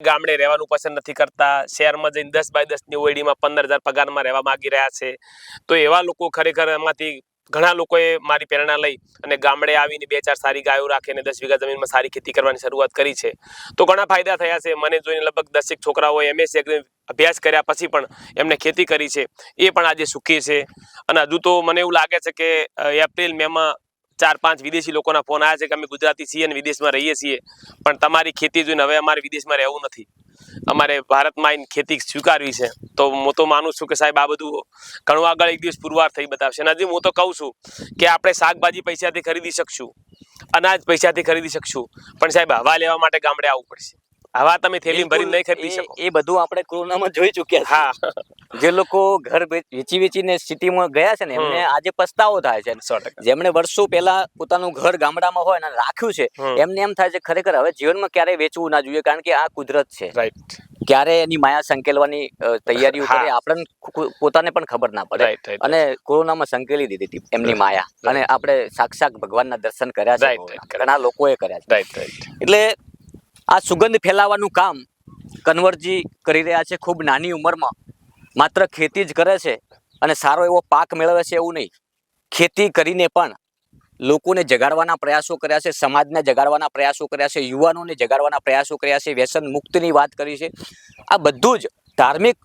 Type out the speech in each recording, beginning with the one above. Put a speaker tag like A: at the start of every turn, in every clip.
A: ગામડે રહેવાનું પસંદ નથી કરતા, શહેરમાં જઈને દસ બાય દસની ઓયડીમાં પંદર હજાર પગારમાં રહેવા માંગી રહ્યા છે. તો એવા લોકો ખરેખર એમાંથી ઘણા લોકોએ મારી પ્રેરણા લઈ અને ગામડે આવીને બે ચાર સારી ગાયો રાખીને દસ વીઘા જમીનમાં સારી ખેતી કરવાની શરૂઆત કરી છે. તો ઘણા ફાયદા થયા છે. મને જોઈને લગભગ દસેક છોકરાઓ એમએસસી અભ્યાસ કર્યા પછી પણ એમને ખેતી કરી છે. એ પણ આજે સુખી છે. અને હજુ તો મને એવું લાગે છે કે એપ્રિલ, મેમાં ચાર પાંચ વિદેશી લોકોના ફોન આવ્યા છે કે અમે ગુજરાતી છીએ અને વિદેશમાં રહીએ છીએ. પણ તમારી ખેતી જોઈને હવે અમારે વિદેશમાં રહેવું નથી. અમારે ભારતમાં આવીને ખેતી સ્વીકારવી છે. તો હું તો માનું છું કે સાહેબ આ બધું ઘણું આગળ એક દિવસ પુરવાર થઈ બતાવશે. અને હું તો કહું છું કે આપણે શાકભાજી પૈસાથી ખરીદી શકશું. અનાજ પૈસાથી ખરીદી શકશું. પણ સાહેબ હવા લેવા માટે ગામડે આવવું પડશે. હવા તમે થેલી ભરી નહીં ખરીદી શકો.
B: એ બધું આપણે કોરોનામાં જોઈ ચુક્યા
A: હા.
B: જે લોકો ઘર વેચી વેચીને સિટીમાં ગયા છે ને એમને આજે પસ્તાવો થાય છે. જેમણે વર્ષો પહેલા પોતાનું ઘર ગામડામાં હોય અને રાખ્યું છે એમને એમ થાય છે ખરેખર હવે જીવનમાં ક્યારેય વેચવું ના જોઈએ કારણ કે આ કુદરત છે.
A: રાઈટ
B: ક્યારે એની માયા સંકેલવાની તૈયારીઓ કરે આપણને પોતાને પણ ખબર ના પડે. અને કોરોનામાં સંકેલી દીધી હતી એમની માયા. અને આપણે સાક્ષાત ભગવાનના દર્શન કર્યા છે ઘણા લોકોએ કર્યા છે. એટલે આ સુગંધ ફેલાવવાનું કામ કન્વરજી કરી રહ્યા છે ખૂબ નાની ઉંમરમાં. માત્ર ખેતી જ કરે છે અને સારો એવો પાક મેળવે છે એવું નહીં. ખેતી કરીને પણ લોકોને જગાડવાના પ્રયાસો કર્યા છે, સમાજને જગાડવાના પ્રયાસો કર્યા છે, યુવાનોને જગાડવાના પ્રયાસો કર્યા છે, વ્યસન મુક્તિની વાત કરી છે. આ બધું જ ધાર્મિક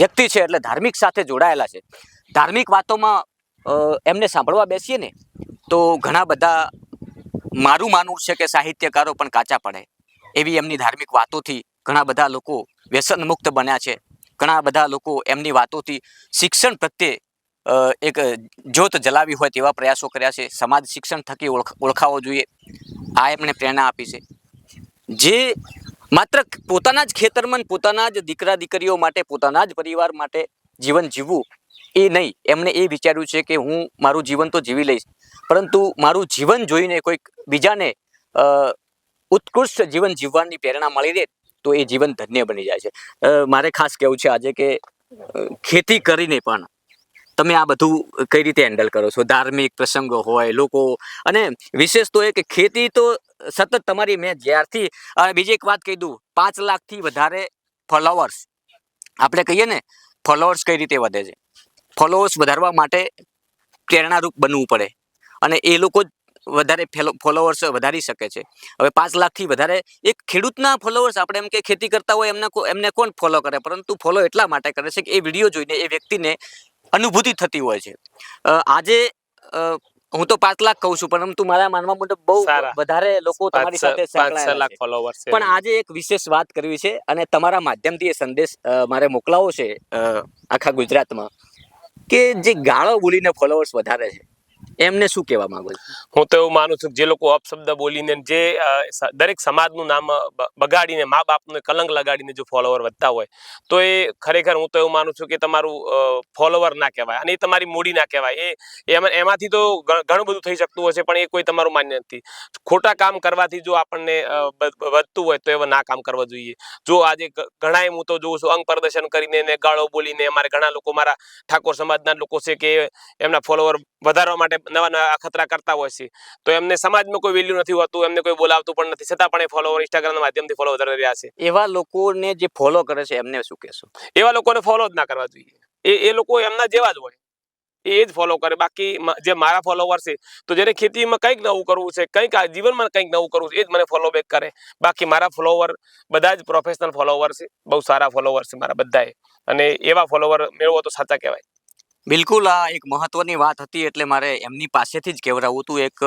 B: વ્યક્તિ છે એટલે ધાર્મિક સાથે જોડાયેલા છે. ધાર્મિક વાતોમાં એમને સાંભળવા બેસીએ ને, તો ઘણા બધા મારું માનવું છે કે સાહિત્યકારો પણ કાચા પડે. એવી એમની ધાર્મિક વાતોથી ઘણા બધા લોકો વ્યસન મુક્ત બન્યા છે. ઘણા બધા લોકો એમની વાતોથી શિક્ષણ પ્રત્યે એક જ્યોત જલાવી હોય તેવા પ્રયાસો કર્યા છે. સમાજ શિક્ષણ થકી ઓળખ, ઓળખાવો જોઈએ. આ એમણે પ્રેરણા આપી છે. જે માત્ર પોતાના જ ખેતરમાં પોતાના જ દીકરા દીકરીઓ માટે, પોતાના જ પરિવાર માટે જીવન જીવવું એ નહીં. એમણે એ વિચાર્યું છે કે હું મારું જીવન તો જીવી લઈશ. પરંતુ મારું જીવન જોઈને કોઈક બીજાને ઉત્કૃષ્ટ જીવન જીવવાની પ્રેરણા મળી રહે તો એ જીવન ધન્ય બની જાય છે. મારે ખાસ કહેવું છે આજે કે ખેતી કરીને પણ તમે આ બધું કઈ રીતે હેન્ડલ કરો છો? ધાર્મિક પ્રસંગો હોય, લોકો અને વિશેષ તો એ કે ખેતી તો સતત તમારી મેં જ્યારથી બીજી એક વાત કહી દઉં, પાંચ લાખથી વધારે ફોલોવર્સ આપણે કહીએ ને ફોલોવર્સ કઈ રીતે વધે છે? ફોલોવર્સ વધારવા માટે પ્રેરણારૂપ બનવું પડે. અને એ લોકો જ વધારે ફોલોવર્સ વધારી શકે છે. હવે પાંચ લાખથી વધારે એક ખેડૂતના ફોલોવર્સ આપણે એમ કે ખેતી કરતા હોય એમને એમને કોણ ફોલો કરે? પરંતુ ફોલો એટલા માટે કરે છે કે એ વીડિયો જોઈને એ વ્યક્તિને અનુભૂતિ થતી હોય છે. આજે હું તો પાંચ લાખ કહું છું પરંતુ મારા માનવા મુજબ બહુ વધારે લોકો તમારી સાથે
A: લાખ ફોલોવર્સ છે.
B: પણ આજે એક વિશેષ વાત કરવી છે અને તમારા માધ્યમથી એ સંદેશ મારે મોકલાવો છે આખા ગુજરાતમાં કે જે ગાળો બોલીને ફોલોવર્સ વધારે છે. એમને શું કહેવા માંગો
A: હું તો એવું માનું છું કે જે લોકો અપશબ્દ બોલીને જે દરેક સમાજનું નામ બગાડીને મા બાપને કલંક લગાડીને જો ફોલોવર વધતા હોય, તો એ ખરેખર હું તો એવું માનું છું કે તમારું ફોલોવર ના કહેવાય અને એ તમારી મૂડી ના કહેવાય. એ, એમાં, એમાંથી તો ઘણું બધું થઈ શકતું હશે પણ એ કોઈ તમારું માન્ય નથી. ખોટા કામ કરવાથી જો આપણને વધતું હોય તો એવા ના કામ કરવા જોઈએ. જો આજે ઘણાય હું તો જોઉં છું, અંગ પ્રદર્શન કરીને ને ગાળો બોલીને અમારે ઘણા લોકો, મારા ઠાકોર સમાજના લોકો છે કે એમના ફોલોવર વધારવા માટે નવા નવા અખતરા કરતા હોય છે. તો એમને સમાજમાં કોઈ વેલ્યુ નથી હોતું એમને કોઈ બોલાવતું પણ નથી. છતાં પણ એ ફોલોવર ઇન્સ્ટાગ્રામના માધ્યમથી ફોલો વધારે રહ્યા છે.
B: એવા લોકોને જે ફોલો કરે છે એમને શું કહેશો?
A: એવા લોકોને ફોલો જ ના કરવા જોઈએ. એ એ લોકો એમના જેવા જ હોય. એ જ ફોલો કરે. બાકી જે મારા ફોલોવર છે તો જેને ખેતીમાં કંઈક નવું કરવું છે કંઈક આ જીવનમાં કંઈક નવું કરવું છે એ જ મને ફોલો બેક કરે. બાકી મારા ફોલોવર બધા જ પ્રોફેશનલ ફોલોવર છે. બહુ સારા ફોલોવર છે મારા બધાએ. અને એવા ફોલોવર મેળવો તો સાચા કહેવાય.
B: બિલકુલ આ એક મહત્વની વાત હતી એટલે મારે એમની પાસેથી જ કહેવરાવું હતું એક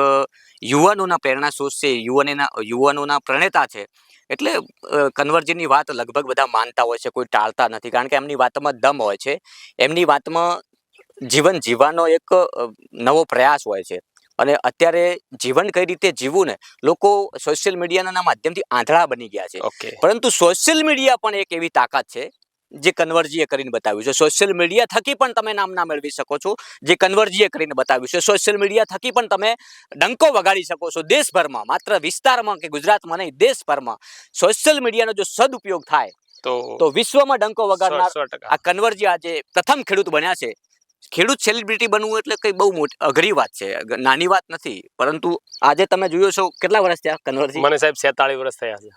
B: યુવાનોના પ્રેરણા સ્ત્રોત છે યુવાનીના યુવાનોના પ્રણેતા છે. એટલે કન્વર્જીની વાત લગભગ બધા માનતા હોય છે કોઈ ટાળતા નથી. કારણ કે એમની વાતમાં દમ હોય છે. એમની વાતમાં જીવન જીવવાનો એક નવો પ્રયાસ હોય છે. અને અત્યારે જીવન કઈ રીતે જીવવું ને લોકો સોશિયલ મીડિયાના માધ્યમથી આંધળા બની ગયા છે.
A: ઓકે.
B: પરંતુ સોશિયલ મીડિયા પણ એક એવી તાકાત છે જે કન્વર્જીએ કરીને બતાવ્યું છે. સોશિયલ મીડિયા થકી પણ તમે નામના મેળવી શકો છો. જે કન્વર્જીએ કરીને બતાવ્યું છે સોશિયલ મીડિયા થકી પણ તમે ડંકો વગાડી શકો છો દેશભરમાં. માત્ર વિસ્તારમાં કે ગુજરાતમાં નહીં દેશભરમાં. સોશિયલ મીડિયાનો જો સદુપયોગ થાય
A: તો
B: વિશ્વમાં ડંકો વગાડનાર આ કન્વર્જી આજે પ્રથમ ખેડૂત બન્યા છે. ખેડૂત સેલિબ્રિટી બનવું એટલે કઈ બહુ મોટી અઘરી વાત છે. નાની વાત નથી. પરંતુ આજે તમે જોયો છો કેટલા વર્ષ થયા કન્વર્જી?
A: મને સાહેબ 47 વર્ષ થયા છે.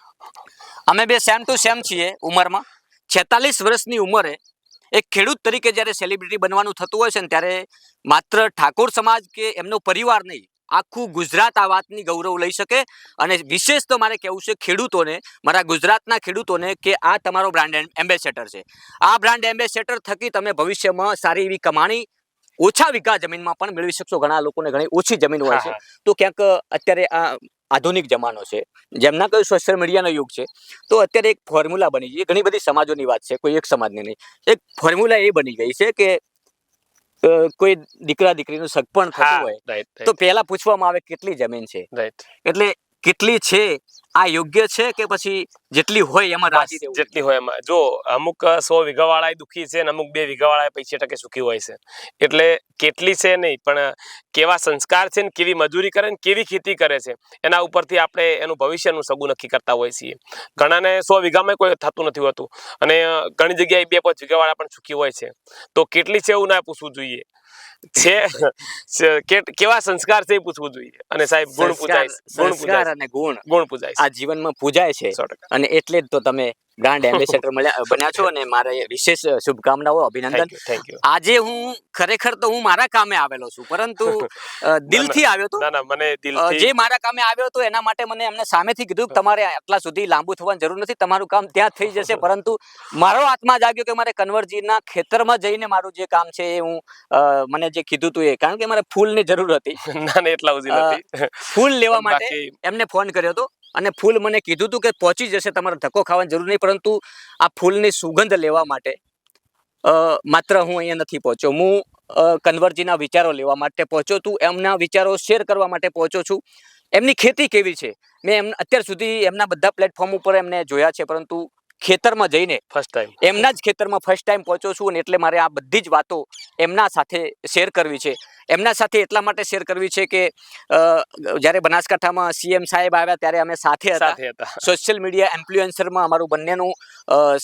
B: અમે બે સેમ ટુ સેમ છીએ ઉંમરમાં. છેતાલીસ વર્ષની ઉંમરે એક ખેડૂત તરીકે જ્યારે સેલિબ્રિટી બનવાનું થતું હોય છે ને ત્યારે માત્ર ઠાકોર સમાજ કે એમનો પરિવાર નહીં આખું ગુજરાત આ વાતની ગૌરવ લઈ શકે. અને વિશેષ તો મારે કહેવું છે ખેડૂતોને મારા ગુજરાતના ખેડૂતોને કે આ તમારો બ્રાન્ડ એમ્બેસેડર છે. આ બ્રાન્ડ એમ્બેસેડર થકી તમે ભવિષ્યમાં સારી એવી કમાણી ઓછા વીઘા જમીનમાં પણ મેળવી શકશો. ઘણા લોકોને ઘણી ઓછી જમીન હોય છે. તો ક્યાંક અત્યારે આ આધુનિક જમાનો છે. જેમના કોઈ સોશિયલ મીડિયાનો યુગ છે. તો અત્યારે એક ફોર્મ્યુલા બની ગઈ ઘણી બધી સમાજોની વાત છે. કોઈ એક સમાજની નહીં. એક ફોર્મ્યુલા એ બની ગઈ છે કે કોઈ દીકરા દીકરીનું સગપણ થતું હોય તો પહેલા પૂછવામાં આવે કેટલી જમીન છે. એટલે કેટલી છે આ યોગ્ય છે કે પછી જેટલી હોય એમાં રાજી રહેવું
A: જેટલી હોય એમાં. જો અમુક સો વીઘા વાળા દુખી છે અને અમુક બે વીઘા વાળા પૈસા ટકે સુખી હોય છે. એટલે કેટલી છે નહીં પણ કેવા સંસ્કાર છે ને કેવી મજૂરી કરે ને કેવી ખેતી કરે છે એના ઉપરથી આપણે એનું ભવિષ્યનું સગું નક્કી કરતા હોઈએ છીએ. ઘણાને સો વીઘામાં કોઈ થતું નથી હોતું અને ઘણી જગ્યાએ બે પાંચ વીઘા વાળા પણ સુખી હોય છે. તો કેટલી છે એવું ના પૂછવું જોઈએ. છે કેવા સંસ્કાર છે એ પૂછવું જોઈએ. અને સાહેબ ગુણ પૂજાય ગુણ પૂજાય
B: અને ગુણ
A: ગુણ પૂજાય
B: આ જીવનમાં પૂજાય છે અને એટલે જ તો તમે બ્રાન્ડ એમ્બેસેડર મળ્યા બન્યા છો અને મારે વિશેષ શુભકામનાઓ અભિનંદન. આજે હું ખરેખર તો હું મારા કામે આવેલો છું પરંતુ દિલથી આવ્યો તો
A: મને
B: જે મારા કામે આવ્યો હતો એના માટે મને એમને સામેથી કીધું કે તમારે આટલા સુધી લાંબુ થવાની જરૂર નથી તમારું કામ ત્યાં થઈ જશે પરંતુ મારો આત્મા જાગ્યો કે મારે કન્વરજીના ખેતરમાં જઈને મારું જે કામ છે એ હું મને જે કીધું હતું એ કારણ કે મારે ફૂલની જરૂર હતી.
A: ના ના એટલા સુધી
B: ફૂલ લેવા માટે એમને ફોન કર્યો હતો. અને ફૂલ મને કીધું હતું કે પહોંચી જશે તમારે ધક્કો ખાવાની જરૂર નહીં પરંતુ આ ફૂલની સુગંધ લેવા માટે માત્ર હું અહીંયા નથી પહોંચ્યો. હું કન્વરજીના વિચારો લેવા માટે પહોંચ્યો છું એમના વિચારો શેર કરવા માટે પહોંચ્યો છું. એમની ખેતી કેવી છે? મેં એમ અત્યાર સુધી એમના બધા પ્લેટફોર્મ ઉપર એમને જોયા છે પરંતુ ખેતરમાં જઈને
A: ફર્સ્ટ ટાઈમ
B: એમના જ ખેતરમાં ફર્સ્ટ ટાઈમ પહોંચ્યો છું અને એટલે મારે આ બધી જ વાતો એમના સાથે શેર કરવી છે. એમના સાથે એટલા માટે શેર કરવી છે કે જ્યારે બનાસકાંઠામાં સીએમ સાહેબ આવ્યા ત્યારે અમે સાથે હતા. સોશિયલ મીડિયા ઇન્ફ્લુએન્સરમાં અમારું બંનેનું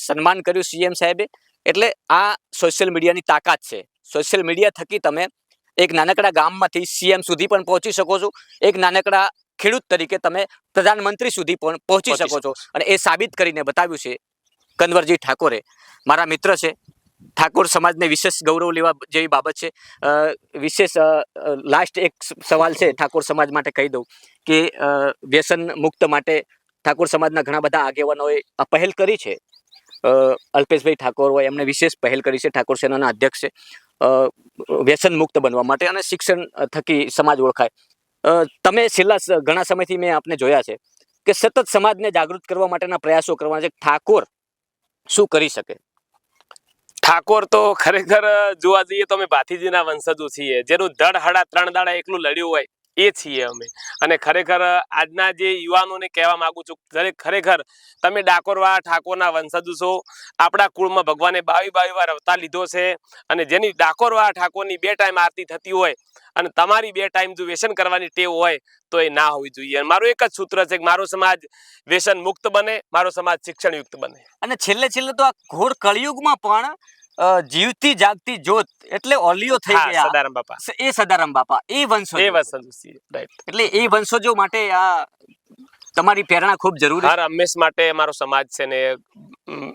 B: સન્માન કર્યું સીએમ સાહેબે. એટલે આ સોશિયલ મીડિયાની તાકાત છે. સોશિયલ મીડિયા થકી તમે એક નાનકડા ગામમાંથી સીએમ સુધી પણ પહોંચી શકો છો. એક નાનકડા ખેડૂત તરીકે તમે પ્રધાનમંત્રી સુધી પણ પહોંચી
A: પહોંચી
B: શકો છો. અને એ સાબિત કરીને બતાવ્યું છે કન્વરજી ઠાકોરે. મારા મિત્ર છે. ઠાકોર સમાજને વિશેષ ગૌરવ લેવા જેવી બાબત છે. વિશેષ લાસ્ટ એક સવાલ છે ઠાકોર સમાજ માટે કહી દઉં કે વ્યસન મુક્ત માટે ઠાકોર સમાજના ઘણા બધા આગેવાનોએ પહેલ કરી છે. અલ્પેશભાઈ ઠાકોર હોય એમણે વિશેષ પહેલ કરી છે, ઠાકોર સેનાના અધ્યક્ષ. વ્યસન મુક્ત બનવા માટે અને શિક્ષણ થકી સમાજ ઓળખાય. તમે છેલ્લા ઘણા સમયથી મેં આપને જોયા છે કે સતત સમાજને જાગૃત કરવા માટેના પ્રયાસો કરવા છે ઠાકોર શું કરી શકે?
A: ઠાકોર તો ખરેખર જોવા જઈએ તો અમે ભાથીજીના વંશજો છીએ. જેનું ધડ હડા, ત્રણ દાડા એકલું લડ્યું હોય, એ છીએ અમે. અને ખરેખર આજના જે યુવાનોને કહેવા માંગુ છું દરેક ખરેખર તમે ડાકોરવા, ઠાકોરના વંશજો છો, આપણા કુળમાં ભગવાને બાવી બાવી વાર અવતાર લીધો છે અને જેની ડાકોરવા, ઠાકોરની બે ટાઈમ આરતી થતી હોય અને તમારી બે ટાઈમ જો વ્યસન કરવાની ટેવ હોય, તો એ ના હોવી જોઈએ. મારું એક જ સૂત્ર છે કે મારો સમાજ વ્યસન મુક્ત બને, મારો સમાજ શિક્ષણયુક્ત બને.
B: અને છેલ્લે છેલ્લે તો આ ઘોર કળિયુગમાં પણ જીવતી જાગતી જ્યોત એટલે ઓલિયો થઈ ગયા.
A: સદારામ બાપા.
B: એ સદારામ બાપા એ વંશો
A: એ વંશજો રાઈટ
B: એટલે એ વંશોજો માટે આ તમારી પ્રેરણા ખૂબ જરૂરી.
A: હર હંમેશ માટે મારો સમાજ છે ને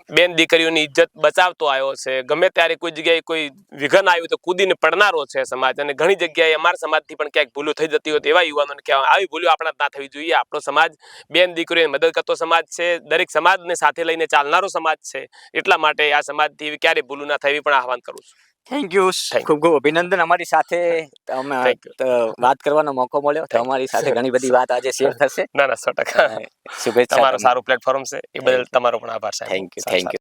A: બેન દીકરીઓની ઇજ્જત બચાવતો આવ્યો છે. ગમે ત્યારે કોઈ જગ્યાએ કોઈ વિઘન આવ્યું તો કૂદીને પડનારો છે સમાજ. અને ઘણી જગ્યાએ અમારા સમાજથી પણ ક્યાંક ભૂલો થઈ જતી હોય તો એવા યુવાનોને કહેવાય આવી ભૂલો આપણા ના થવી જોઈએ. આપણો સમાજ બેન દીકરીઓને મદદ કરતો સમાજ છે. દરેક સમાજને સાથે લઈને ચાલનારો સમાજ છે. એટલા માટે આ સમાજથી ક્યારેય ભૂલું ના થાય એવી પણ આહવાન કરું છું.
B: થેન્ક યુ ખૂબ ખૂબ અભિનંદન અમારી સાથે. અમે વાત કરવાનો મોકો મળ્યો.
A: You.
B: તમારી સાથે ઘણી બધી વાત આજે શેર થશે.
A: ના ના સો ટકા.
B: શુભેચ્છા
A: તમારું સારું પ્લેટફોર્મ છે. એ બદલ તમારો પણ આભાર
B: થેન્ક યુ થેન્ક યુ